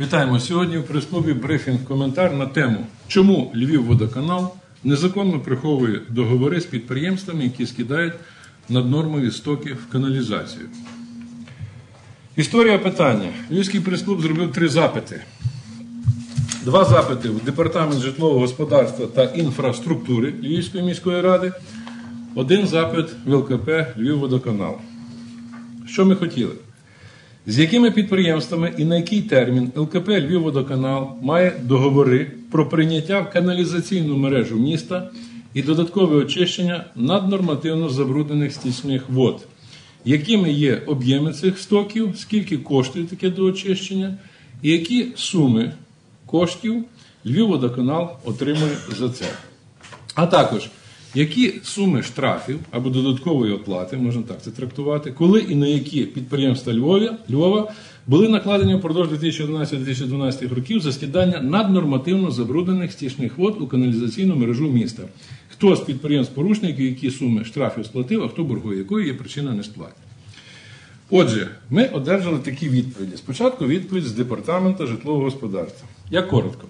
Вітаємо сьогодні в прес-клубі брифінг коментар на тему, чому Львівводоканал незаконно приховує договори з підприємствами, які скидають наднормові стоки в каналізацію. Історія питання. Львівський прес-клуб зробив три запити. Два запити в Департамент житлового господарства та інфраструктури Львівської міської ради, один запит в ЛКП Львівводоканал. Що ми хотіли? З якими підприємствами і на який термін ЛКП Львівводоканал має договори про прийняття в каналізаційну мережу міста і додаткове очищення наднормативно забруднених стічних вод? Якими є об'єми цих стоків, скільки коштує таке доочищення, і які суми коштів Львівводоканал отримує за це? А також які суми штрафів або додаткової оплати, можна так це трактувати, коли і на які підприємства Львова, Львова були накладені впродовж 2011-2012 років за скидання наднормативно забруднених стічних вод у каналізаційну мережу міста? Хто з підприємств порушників, які суми штрафів сплатив, а хто боргує, якою є причина несплати? Отже, ми одержали такі відповіді. Спочатку відповідь з департаменту житлового господарства. Я коротко.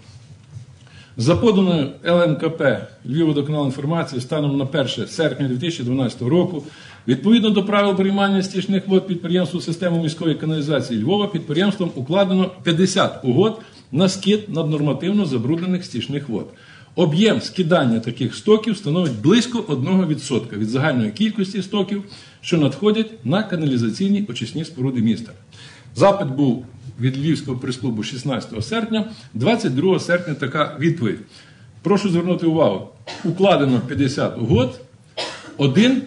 За поданою ЛНКП Львівводоканал інформації станом на 1 серпня 2012 року, відповідно до правил приймання стічних вод підприємству системи міської каналізації Львова, підприємством укладено 50 угод на скид наднормативно забруднених стічних вод. Об'єм скидання таких стоків становить близько 1% від загальної кількості стоків, що надходять на каналізаційні очисні споруди міста. Запит був від Львівського прес-клубу 16 серпня, 22 серпня така відповідь. Прошу звернути увагу: укладено 50 угод, 1%,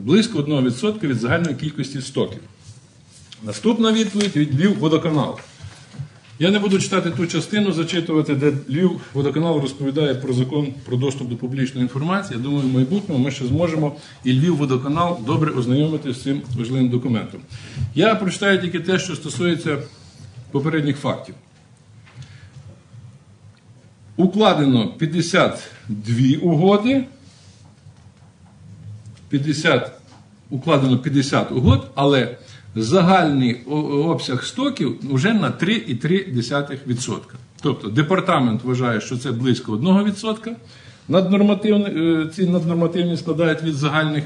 близько 1% від загальної кількості стоків. Наступна відповідь від Львів водоканал. Я не буду читати ту частину, зачитувати, де Львів водоканал розповідає про закон про доступ до публічної інформації. Я думаю, в майбутньому ми ще зможемо і Львів водоканал добре ознайомитися з цим важливим документом. Я прочитаю тільки те, що стосується попередніх фактів. Укладено 52 угоди. 50, укладено 50 угод, але загальний обсяг стоків вже на 3,3%. Тобто департамент вважає, що це близько 1%. Наднормативні, е, ці наднормативні складають від загальних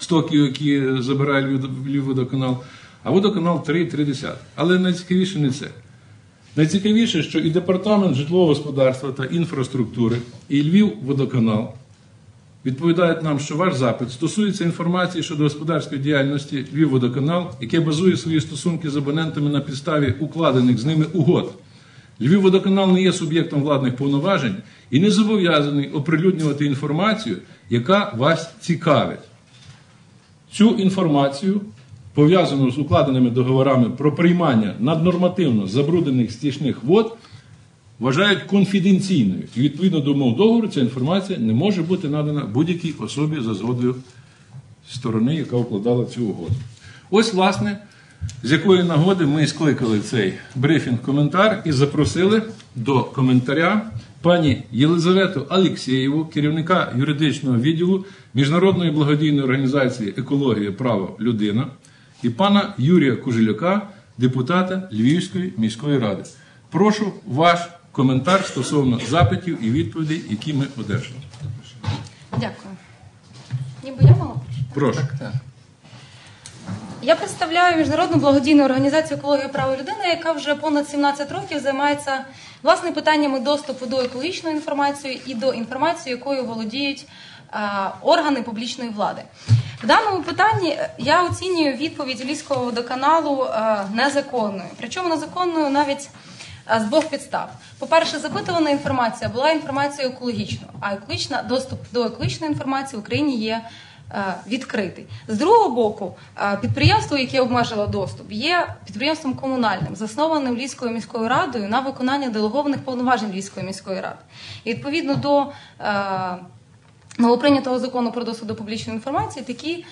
стоків, які забирає Львів- Львівводоканал, а водоканал 3,3%. Але найцікавіше не це. Найцікавіше, що і департамент житлового господарства та інфраструктури, і Львів водоканал відповідають нам, що ваш запит стосується інформації щодо господарської діяльності Львівводоканал, яке базує свої стосунки з абонентами на підставі укладених з ними угод. Львівводоканал не є суб'єктом владних повноважень і не зобов'язаний оприлюднювати інформацію, яка вас цікавить. Цю інформацію, пов'язану з укладеними договорами про приймання наднормативно забруднених стічних вод, вважають конфіденційною. І відповідно до умов договору ця інформація не може бути надана будь-якій особі за згодою сторони, яка укладала цю угоду. Ось, власне, з якої нагоди ми скликали цей брифінг-коментар і запросили до коментаря пані Єлизавету Алєксєєву, керівника юридичного відділу Міжнародної благодійної організації Екологія, право, людина, і пана Юрія Кужеляка, депутата Львівської міської ради. Прошу ваш коментар стосовно запитів і відповідей, які ми одержали. Дякую. Ніби я мала? Прошу. Я представляю міжнародну благодійну організацію екологія права людини, яка вже понад 17 років займається власне питаннями доступу до екологічної інформації і до інформації, якою володіють е, органи публічної влади. В даному питанні е, я оцінюю відповідь Львівського водоканалу е, незаконною. Причому незаконною навіть з двох підстав. По-перше, запитувана інформація була інформацією екологічною, а екологічна доступ до екологічної інформації в Україні є е, відкритий. З другого боку, е, підприємство, яке обмежило доступ, є підприємством комунальним, заснованим Львівською міською радою на виконання делегованих повноважень Львівської міської ради. І відповідно до е, новоприйнятого закону про доступ до публічної інформації, такі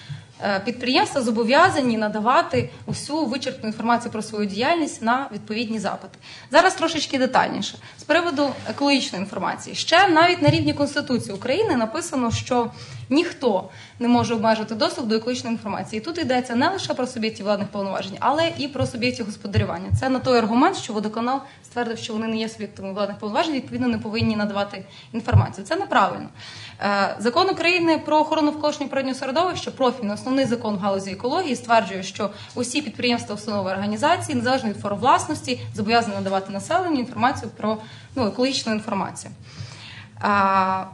підприємства зобов'язані надавати усю вичерпну інформацію про свою діяльність на відповідні запити. Зараз трошечки детальніше з приводу екологічної інформації. Ще навіть на рівні Конституції України написано, що ніхто не може обмежити доступ до екологічної інформації. І тут йдеться не лише про суб'єктів владних повноважень, але і про суб'єктів господарювання. Це на той аргумент, що водоканал ствердив, що вони не є суб'єктами владних повноважень, відповідно не повинні надавати інформацію. Це неправильно. Е, Закон України про охорону навколишнього природнього середовища, профільний основний закон в галузі екології, стверджує, що усі підприємства, установи організації, незалежно від форм власності, зобов'язані надавати населенню інформацію про ну, екологічну інформацію. А,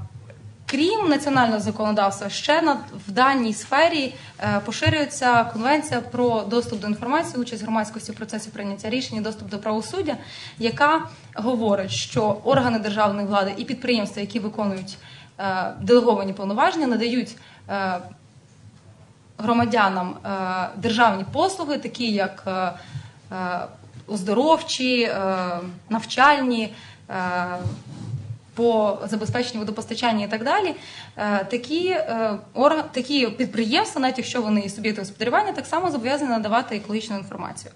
Крім національного законодавства, ще на в даній сфері е, поширюється конвенція про доступ до інформації, участь громадськості в процесі прийняття рішень, і доступ до правосуддя, яка говорить, що органи державної влади і підприємства, які виконують е, делеговані повноваження, надають е, громадянам е, державні послуги, такі як е, е, оздоровчі, навчальні. По забезпеченню водопостачання і так далі, такі, такі підприємства, навіть якщо вони і суб'єкти господарювання, так само зобов'язані надавати екологічну інформацію.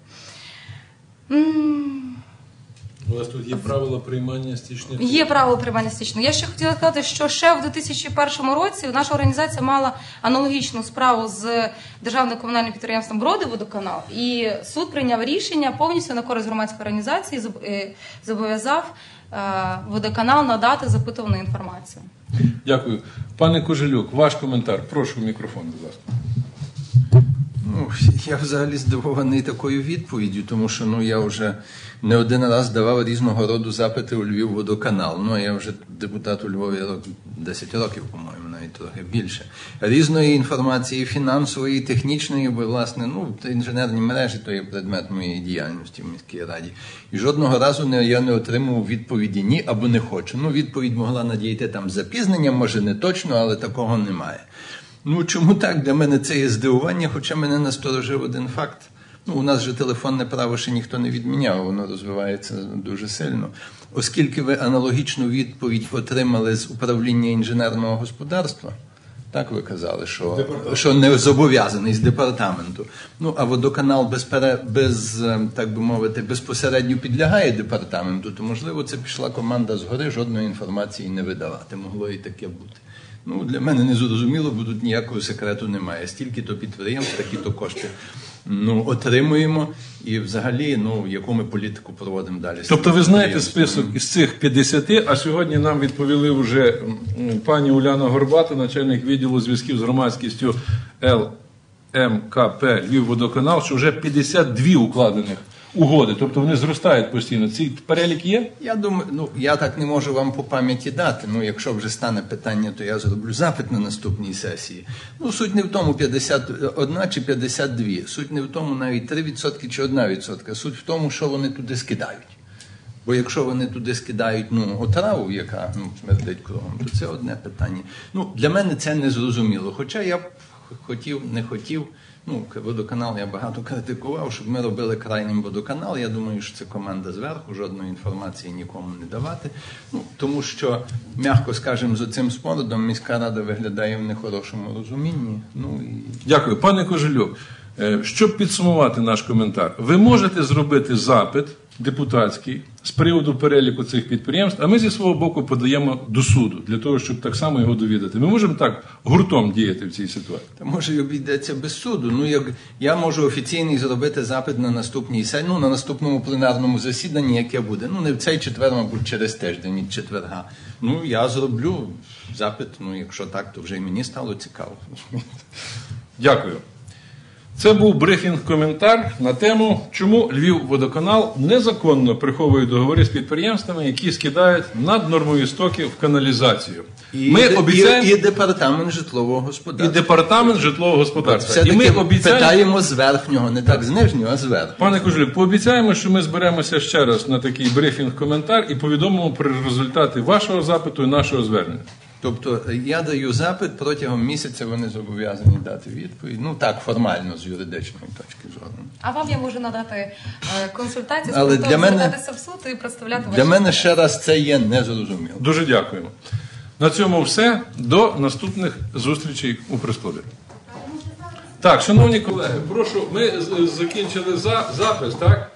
У вас тут є правила приймання стічних. Є правило приймання стічного. Я ще хотіла сказати, що ще в 2001 році наша організація мала аналогічну справу з державним комунальним підприємством Броди водоканал, і суд прийняв рішення повністю на користь громадської організації, е, зобов'язав е, водоканал надати запитувану інформацію. Дякую. Пане Кожелюк, ваш коментар. Прошу мікрофон, будь ласка. Ну, я взагалі здивований такою відповіддю, тому що ну я вже не один раз давав різного роду запити у Львів водоканал. Ну я вже депутат у Львові рок 10 років, по-моєму, навіть трохи більше. Різної інформації, фінансової, технічної, бо власне, ну інженерні мережі то є предмет моєї діяльності в міській раді. І жодного разу не я не отримав відповіді ні або не хочу. Ну, відповідь могла надійти там з запізненням, може не точно, але такого немає. Ну чому так? Для мене це є здивування, хоча мене насторожив один факт. Ну, у нас же телефонне право ще ніхто не відміняв, воно розвивається дуже сильно. Оскільки ви аналогічну відповідь отримали з управління інженерного господарства, так ви казали, що, що не зобов'язаний з департаменту. Ну а водоканал безпере, без, е, так би мовити, безпосередньо підлягає департаменту, то можливо це пішла команда згори, жодної інформації не видавати. Могло і таке бути. Ну, для мене не зрозуміло, бо тут ніякого секрету немає. Стільки то підприємств, такі то кошти ну, отримуємо. І взагалі, ну, яку ми політику проводимо далі. Тобто ви знаєте список із цих 50, а сьогодні нам відповіли вже пані Уляна Горбата, начальник відділу зв'язків з громадськістю ЛМКП Львівводоканал, що вже 52 укладених угоди. Тобто вони зростають постійно. Цей перелік є? Я думаю, ну я так не можу вам по пам'яті дати. Ну, якщо вже стане питання, то я зроблю запит на наступній сесії. Ну, суть не в тому 51 чи 52. Суть не в тому навіть 3% чи 1%. Суть в тому, що вони туди скидають. Бо якщо вони туди скидають ну, отраву, яка ну, смердить кругом, то це одне питання. Ну, для мене це не зрозуміло. Хоча я б хотів, не хотів. Ну, водоканал я багато критикував, щоб ми робили крайнім водоканал. Я думаю, що це команда зверху, жодної інформації нікому не давати. Ну, тому що, м'яко скажемо, з цим спорудом міська рада виглядає в нехорошому розумінні. Ну і Дякую. Пане Кожелюк, е, щоб підсумувати наш коментар, ви можете зробити запит депутатський з приводу переліку цих підприємств, а ми зі свого боку подаємо до суду для того, щоб так само його довідати. Ми можемо так гуртом діяти в цій ситуації. Та може й обійдеться без суду. Ну як я можу офіційний зробити запит на наступній ну на наступному пленарному засіданні, яке буде. Ну не в цей четвер, мабуть, через тиждень від четверга. Ну я зроблю запит. Ну якщо так, то вже й мені стало цікаво. Дякую. Це був брифінг-коментар на тему, чому Львів водоканал незаконно приховує договори з підприємствами, які скидають наднормові стоки в каналізацію. ми і, обіцяємо і, і департамент житлового господарства. і департамент житлового господарства. І ми обіцяємо, питаємо з верхнього, не так з нижнього, а з верхнього. пане Кожелюк, пообіцяємо, що ми зберемося ще раз на такий брифінг-коментар і повідомимо про результати вашого запиту і нашого звернення. Тобто я даю запит протягом місяця. Вони зобов'язані дати відповідь. Ну так формально з юридичної точки зору. А вам я можу надати е, консультації, Але для мене- звертатися в суд і представляти Для ваші мене ще раз це є незрозуміло. Дуже дякуємо. На цьому все. До наступних зустрічей у прес-клубі. Так, шановні колеги, прошу, ми закінчили за, запис, так?